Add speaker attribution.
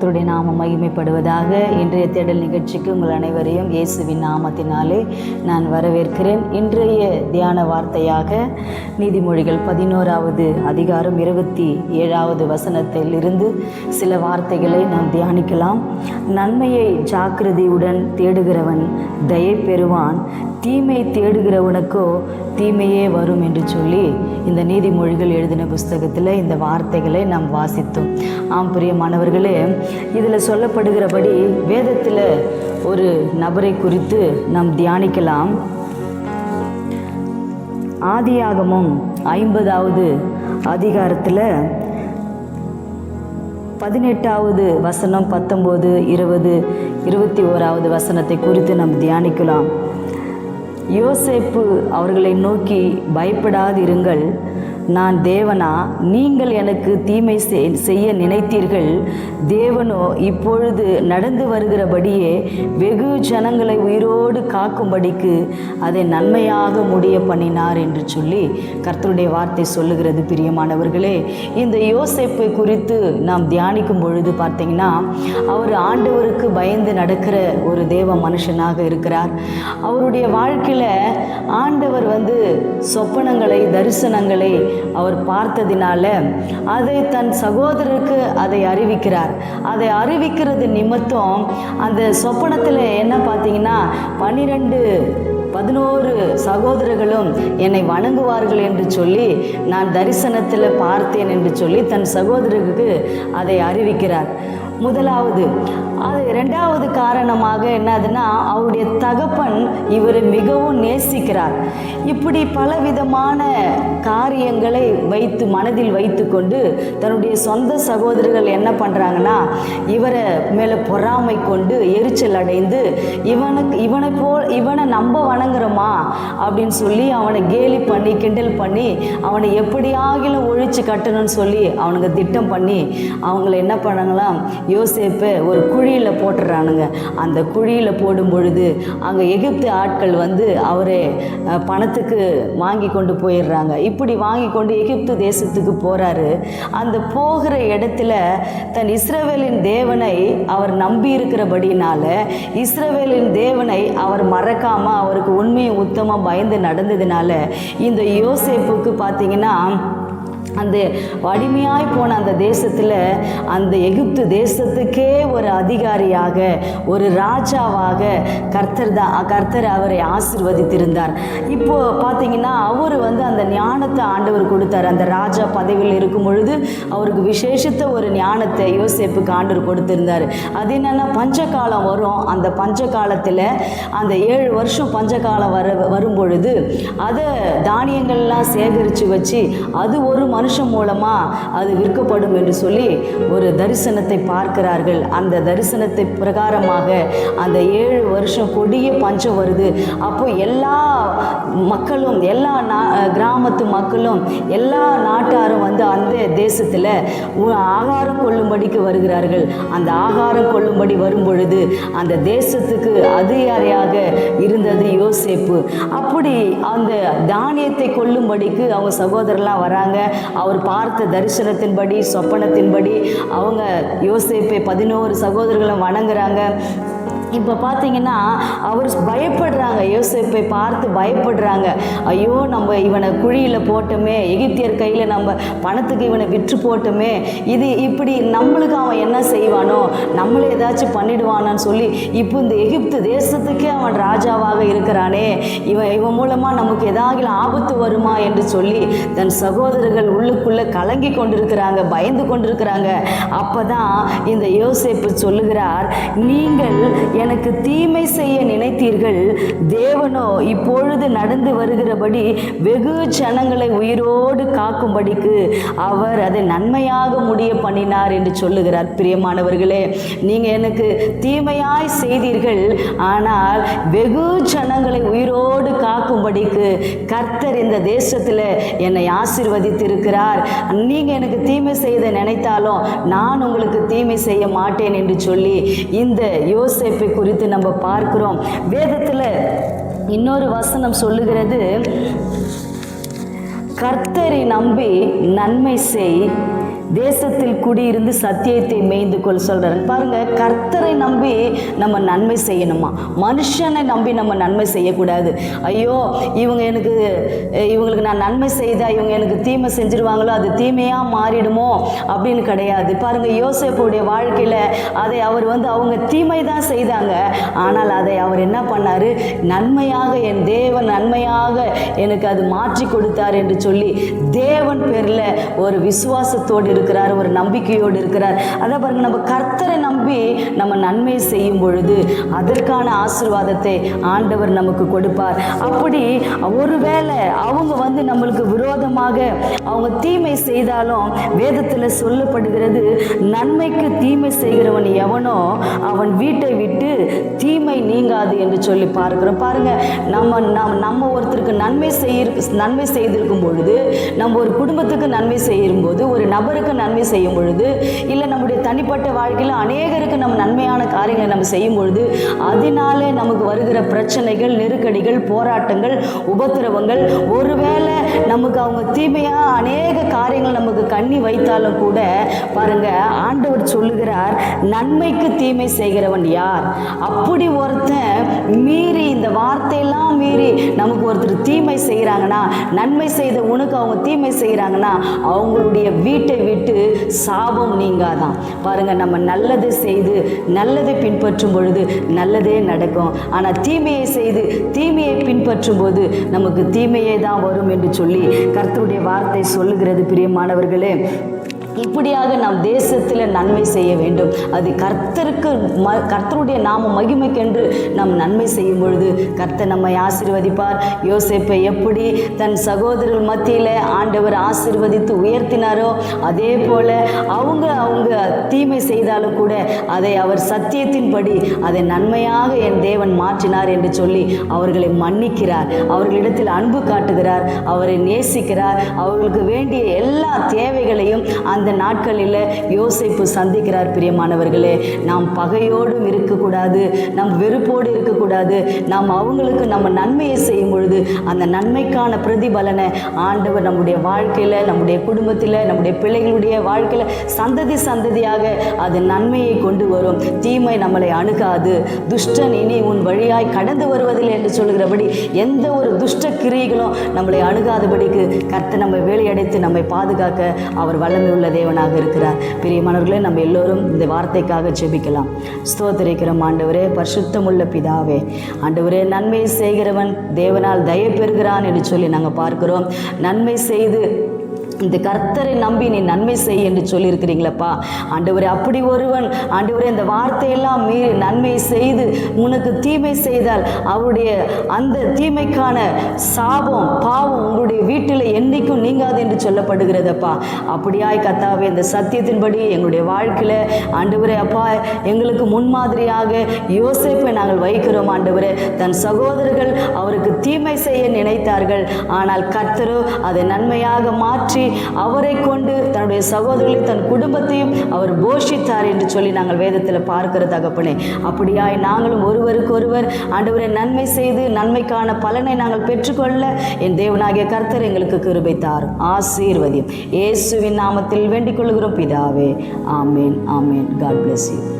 Speaker 1: கர்த்தருடைய நாம மகிமைப்படுவதாக இன்றைய தேடல் நிகழ்ச்சிக்கு உங்கள் அனைவரையும் இயேசுவின் நாமத்தினாலே நான் வரவேற்கிறேன். இன்றைய தியான வார்த்தையாக நீதிமொழிகள் பதினோராவது அதிகாரம் இருபத்தி ஏழாவது வசனத்தில் இருந்து சில வார்த்தைகளை நாம் தியானிக்கலாம். நன்மையை ஜாக்கிரதையுடன் தேடுகிறவன் தயை பெறுவான் தீமை தேடுகிறவனுக்கோ தீமையே வரும் என்று சொல்லி இந்த நீதிமொழிகள் எழுதின புஸ்தகத்தில் இந்த வார்த்தைகளை நாம் வாசித்தோம். ஆம் பிரியமானவர்களே இதில் சொல்லப்படுகிறபடி வேதத்தில் ஒரு நபரை குறித்து நாம் தியானிக்கலாம். ஆதியாகமும் ஐம்பதாவது அதிகாரத்தில் பதினெட்டாவது வசனம் பத்தொம்போது இருபது இருபத்தி ஓராவது வசனத்தை குறித்து நாம் தியானிக்கலாம். யோசேப்பு அவர்களை நோக்கி பயப்படாதிருங்கள். நான் தேவனா நீங்கள் எனக்கு தீமை செய்- செய்ய நினைத்தீர்கள். தேவனோ இப்பொழுது நடந்து வருகிறபடியே வெகு ஜனங்களை உயிரோடு காக்கும்படிக்கு அதை நன்மையாக முடிய பண்ணினார் என்று சொல்லி கர்த்தருடைய வார்த்தை சொல்லுகிறது பிரியமானவர்களே. இந்த யோசிப்பை குறித்து நாம் தியானிக்கும் பொழுது பார்த்தீங்கன்னா அவர் ஆண்டவருக்கு பயந்து நடக்கிற ஒரு தேவ மனுஷனாக இருக்கிறார். அவருடைய வாழ்க்கையில் ஆண்டவர் வந்து சொப்பனங்களை தரிசனங்களை அவர் பார்த்ததினால அதை தன் சகோதரருக்கு அதை அறிவிக்கிறார். அதை அறிவிக்கிறது நிமித்தம் அந்த சொப்பனத்தில் என்ன பார்த்தீங்கன்னா பன்னிரெண்டு பதினோரு சகோதரர்களும் என்னை வணங்குவார்கள் என்று சொல்லி நான் தரிசனத்தில் பார்த்தேன் என்று சொல்லி தன் சகோதரருக்கு அதை அறிவிக்கிறார். முதலாவது. அது ரெண்டாவது காரணமாக என்னதுன்னா அவருடைய தகப்பன் இவரை மிகவும் நேசிக்கிறார். இப்படி பலவிதமான காரியங்களை வைத்து மனதில் வைத்துக்கொண்டு தன்னுடைய சொந்த சகோதரர்கள் என்ன பண்ணுறாங்கன்னா இவரை மேலே பொறாமை கொண்டு எரிச்சல் அடைந்து இவனுக்கு இவனை போல் இவனை நம்ப வணங்குறோமா அப்படின்னு சொல்லி அவனை கேலி பண்ணி கிண்டல் பண்ணி அவனை எப்படியாகிலும் ஒழிச்சு கட்டணும்னு சொல்லி அவனுங்க திட்டம் பண்ணி அவங்கள என்ன பண்ணாங்களாம் யோசேப்பை ஒரு குழியில் போட்டுறானுங்க. அந்த குழியில் போடும் பொழுது அங்கே எகிப்து ஆட்கள் வந்து அவரை பணத்துக்கு வாங்கி கொண்டு போயிடுறாங்க. இப்படி வாங்கி கொண்டு எகிப்து தேசத்துக்கு போகிறாரு அந்த போகிற இடத்துல தன் இஸ்ரவேலின் தேவனை அவர் நம்பி இருக்கிறபடினால இஸ்ரவேலின் தேவனை அவர் மறக்காமல் அவருக்கு உண்மையை உத்தமாக பயந்து நடந்ததுனால இந்த யோசேப்புக்கு பார்த்தீங்கன்னா அந்த அடிமையாய் போன அந்த தேசத்தில் அந்த எகிப்து தேசத்துக்கே ஒரு அதிகாரியாக ஒரு ராஜாவாக கர்த்தர் தான் கர்த்தர் அவரை ஆசிர்வதித்திருந்தார். இப்போ பார்த்தீங்கன்னா அவர் வந்து அந்த ஞானத்தை ஆண்டவர் கொடுத்தார். அந்த ராஜா பதவியில் இருக்கும் பொழுது அவருக்கு விசேஷத்த ஒரு ஞானத்தை யோசிப்புக்கு ஆண்டவர் கொடுத்திருந்தார். அது என்னென்னா பஞ்சகாலம் வரும். அந்த பஞ்ச காலத்தில் அந்த ஏழு வருஷம் பஞ்சகாலம் வர வரும் பொழுது அதை தானியங்கள்லாம் சேகரித்து வச்சு அது ஒரு மனுஷன் மூலமாக அது விற்கப்படும் என்று சொல்லி ஒரு தரிசனத்தை பார்க்கிறார்கள். அந்த தரிசனத்தை பிரகாரமாக அந்த ஏழு வருஷம் கொடிய பஞ்சம் வருது. அப்போ எல்லா மக்களும் எல்லா நா கிராமத்து மக்களும் எல்லா நாட்டாரும் வந்து அந்த தேசத்தில் ஆகாரம் கொள்ளும்படிக்கு வருகிறார்கள். அந்த ஆகாரம் கொள்ளும்படி வரும் பொழுது அந்த தேசத்துக்கு அதிகாரியாக இருந்தது யோசேப்பு. அப்படி அந்த தானியத்தை கொள்ளும்படிக்கு அவங்க சகோதரர்லாம் வராங்க. அவர் பார்த்த தரிசனத்தின்படி சொப்பனத்தின்படி அவங்க யோசிப்பை பதினோரு சகோதரர்களும் வணங்குறாங்க. இப்போ பார்த்தீங்கன்னா அவர் பயப்படுறாங்க. யோசேப்பை பார்த்து பயப்படுறாங்க. ஐயோ நம்ம இவனை குழியில் போட்டோமே எகிப்தியர் கையில் நம்ம பணத்துக்கு இவனை விற்று போட்டோமே இது இப்படி நம்மளுக்கு அவன் என்ன செய்வானோ நம்மளை ஏதாச்சும் பண்ணிடுவானான்னு சொல்லி இப்போ இந்த எகிப்து தேசத்துக்கே அவன் ராஜாவாக இருக்கிறானே. இவன் இவன் மூலமாக நமக்கு ஏதாவது ஆபத்து வருமா என்று சொல்லி தன் சகோதரர்கள் உள்ளுக்குள்ளே கலங்கி கொண்டிருக்கிறாங்க பயந்து கொண்டிருக்கிறாங்க. அப்போ தான் இந்த யோசிப்பு சொல்லுகிறார் நீங்கள் எனக்கு தீமை செய்ய நினைத்தீர்கள். தேவனோ இப்பொழுது நடந்து வருகிறபடி வெகு ஜனங்களை உயிரோடு காக்கும்படிக்கு அவர் அதை நன்மையாக முடிய பண்ணினார் என்று சொல்லுகிறார். பிரியமானவர்களே நீங்கள் எனக்கு தீமையாய் செய்தீர்கள். ஆனால் வெகு ஜனங்களை உயிரோடு காக்கும்படிக்கு கர்த்தர் இந்த தேசத்தில் என்னை ஆசிர்வதித்திருக்கிறார். நீங்கள் எனக்கு தீமை செய்த நினைத்தாலும் நான் உங்களுக்கு தீமை செய்ய மாட்டேன் என்று சொல்லி இந்த யோசிப்பு குறித்து நம்ம பார்க்கிறோம். வேதத்தில் இன்னொரு வசனம் சொல்லுகிறது கர்த்தரை நம்பி நன்மை செய் தேசத்தில் குடியிருந்து சத்தியத்தை மேய்ந்து கொள் சொல்கிறாரு பாருங்க கர்த்தரை நம்பி நம்ம நன்மை செய்யணுமா? மனுஷனை நம்பி நம்ம நன்மை செய்யக்கூடாது. ஐயோ இவங்க எனக்கு இவங்களுக்கு நான் நன்மை செய்தா இவங்க எனக்கு தீமை செஞ்சிருவாங்களோ அது தீமையாக மாறிடுமோ? அப்படின்னு கிடையாது. பாருங்க யோசேப்புடைய வாழ்க்கையில் அதை அவர் வந்து அவங்க தீமை தான் செய்தாங்க. ஆனால் அதை அவர் என்ன பண்ணாரு? நன்மையாக என் தேவன் நன்மையாக எனக்கு அது மாற்றி கொடுத்தார் என்று சொல்லி தேவன் பேரில் ஒரு விசுவாசத்தோடு இருக்கிறார் ஒரு நம்பிக்கையோடு இருக்கிறார். அதை பாருங்க நம்ம கர்த்தரை நம்பி நம்ம நன்மை செய்யும் பொழுது அதற்கான ஆசீர்வாதத்தை ஆண்டவர் நமக்கு கொடுப்பார். அப்படி ஒருவேளை அவங்க வந்து நம்மளுக்கு விரோதமாக அவங்க தீமை செய்தாலும் வேதத்தில் சொல்லப்படுகிறது நன்மைக்கு தீமை செய்கிறவன் எவனோ அவன் வீட்டை விட்டு தீமை நீங்காது என்று சொல்லி பார்க்கிறோம். பாருங்க நம்ம நம்ம நம்ம ஒருத்தருக்கு நன்மை செய்ய நன்மை செய்திருக்கும் பொழுது நம்ம ஒரு குடும்பத்துக்கு நன்மை செய்யும் போது ஒரு நபருக்கு நன்மை செய்யும் பொழுது இல்லை நம்முடைய தனிப்பட்ட வாழ்க்கையில் அநேகருக்கு நம்ம நன்மையான காரியங்களை நம்ம செய்யும் பொழுது அதனாலே நமக்கு வருகிற பிரச்சனைகள் நெருக்கடிகள் போராட்டங்கள் உபத்திரவங்கள் ஒருவேளை நமக்கு அவங்க தீமையாக அநேக காரியங்கள் நமக்கு கண்ணி வைத்தாலும் கூட பாருங்க ஆண்டவர் சொல்லுகிறார் நன்மைக்கு தீமை செய்கிறவன் யார்? அப்படி ஒருத்தன் மீறி இந்த வார்த்தையெல்லாம் மீறி நமக்கு ஒருத்தர் தீமை செய்கிறாங்கன்னா நன்மை செய்த உனக்கு அவங்க தீமை செய்கிறாங்கன்னா அவங்களுடைய வீட்டை விட்டு சாபம் நீங்காதான். பாருங்க நம்ம நல்லது செய்து நல்லதை பின்பற்றும் பொழுது நல்லதே நடக்கும். ஆனால் தீமையை செய்து தீமையை பின்பற்றும் போது நமக்கு தீமையே தான் வரும் என்று சொல்லி கர்த்தருடைய வார்த்தை சொல்லுகிறது பிரியமானவர்களே. இப்படியாக நாம் தேசத்தில் நன்மை செய்ய வேண்டும். அது கர்த்தருக்கு ம கர்த்தருடைய நாம மகிமைக்கென்று நாம் நன்மை செய்யும் பொழுது கர்த்தர் நம்மை ஆசீர்வதிப்பார். யோசிப்பை எப்படி தன் சகோதரர் மத்தியில் ஆண்டவர் ஆசிர்வதித்து உயர்த்தினாரோ அதே போல அவங்க அவங்க தீமை செய்தாலும் கூட அதை அவர் சத்தியத்தின்படி அதை நன்மையாக என் தேவன் மாற்றினார் என்று சொல்லி அவர்களை மன்னிக்கிறார். அவர்களிடத்தில் அன்பு காட்டுகிறார். அவரை நேசிக்கிறார். அவர்களுக்கு வேண்டிய எல்லா தேவைகளையும் அந்த நாட்களில் யோசிப்பு சந்திக்கிறார் பிரியமானவர்களே. நாம் பகையோடும் இருக்கக்கூடாது நம் வெறுப்போடு இருக்கக்கூடாது. நாம் அவங்களுக்கு நம்ம நன்மையை செய்யும் பொழுது அந்த நன்மைக்கான பிரதிபலனை ஆண்டவர் நம்முடைய வாழ்க்கையில் நம்முடைய குடும்பத்தில் நம்முடைய பிள்ளைகளுடைய வாழ்க்கையில் சந்ததி சந்ததியாக அது நன்மையை கொண்டு வரும். தீமை நம்மளை அணுகாது. துஷ்டன் இனி உன் வழியாய் கடந்து வருவதில்லை என்று சொல்கிறபடி எந்த ஒரு துஷ்ட கிரியைகளும் நம்மளை அணுகாதபடிக்கு கர்த்த நம்மை வேலையடைத்து நம்மை பாதுகாக்க அவர் வல்லமை தேவனாக இருக்கிறார். பிரியமானவர்களே நம்ம எல்லோரும் இந்த வார்த்தைக்காக ஜெபிக்கலாம். ஸ்தோத்திரிக்கிறோம் ஆண்டவரே பரிசுத்தமுள்ள பிதாவே. ஆண்டவரே நன்மை செய்கிறவன் தேவனால் தயை பெறுகிறான் என்று சொல்லி நாங்கள் பார்க்கிறோம். நன்மை செய்து இந்த கர்த்தரை நம்பி நீ நன்மை செய் என்று சொல்லியிருக்கிறீங்களப்பா. ஆண்டவரே அப்படி ஒருவன் ஆண்டவரே இந்த வார்த்தையெல்லாம் மீறி நன்மை செய்து உனக்கு தீமை செய்தால் அவருடைய அந்த தீமைக்கான சாபம் பாவம் உங்களுடைய வீட்டில் என்றைக்கும் நீங்காது என்று சொல்லப்படுகிறதப்பா. அப்படியாய் கத்தாவே இந்த சத்தியத்தின்படி எங்களுடைய வாழ்க்கையில் ஆண்டவரே அப்பா எங்களுக்கு முன்மாதிரியாக யோசிப்பை நாங்கள் வைக்கிறோம் ஆண்டவரே. தன் சகோதரர்கள் அவருக்கு தீமை செய்ய நினைத்தார்கள். ஆனால் கர்த்தரோ அதை நன்மையாக மாற்றி அவரை கொண்டு தன்னுடைய சகோதரர்களையும் தன் குடும்பத்தையும் அவர் போஷித்தார் என்று சொல்லி நாங்கள் வேதத்தில் பார்க்கிற தகப்பனே. அப்படியாய் நாங்களும் ஒருவருக்கு ஒருவர் ஆண்டவரை நன்மை செய்து நன்மைக்கான பலனை நாங்கள் பெற்றுக்கொள்ள என் தேவனாகிய கர்த்தர் எங்களுக்கு கிருபை தாரும். ஆசீர்வதியும். இயேசுவின் நாமத்தில் வேண்டிக் கொள்கிறோம். பிதாவே. ஆமேன் ஆமேன். God bless you